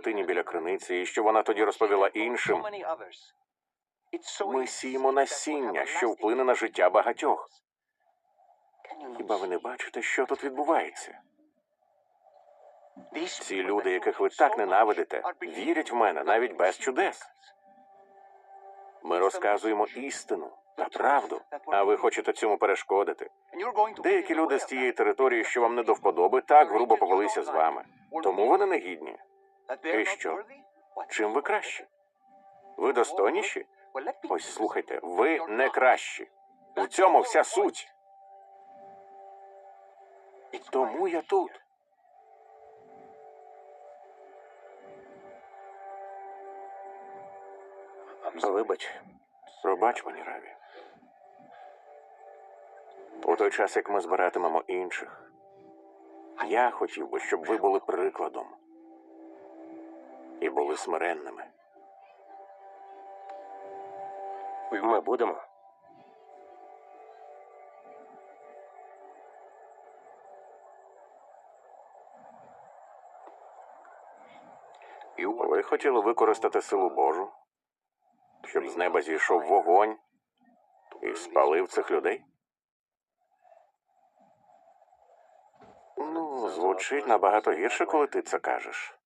скотині біля криниці, і що вона тоді розповіла іншим. Ми сіємо насіння, що вплине на життя багатьох. Хіба ви не бачите, що тут відбувається? Ці люди, яких ви так ненавидите, вірять в мене навіть без чудес. Ми розказуємо істину та правду, а ви хочете цьому перешкодити. Деякі люди з тієї території, що вам не до вподоби, так грубо повелися з вами. Тому вони негідні. І що? Чим ви кращі? Ви достойніші? Ось слухайте, ви не кращі. У цьому вся суть. Тому я тут. Вибач, пробач мені, Раві. У той час, як ми збиратимемо інших, я хотів би, щоб ви були прикладом і були смиренними. Ми будемо. Ви хотіли використати силу Божу, щоб з неба зійшов вогонь і спалив цих людей? Ну, звучить набагато гірше, коли ти це кажеш.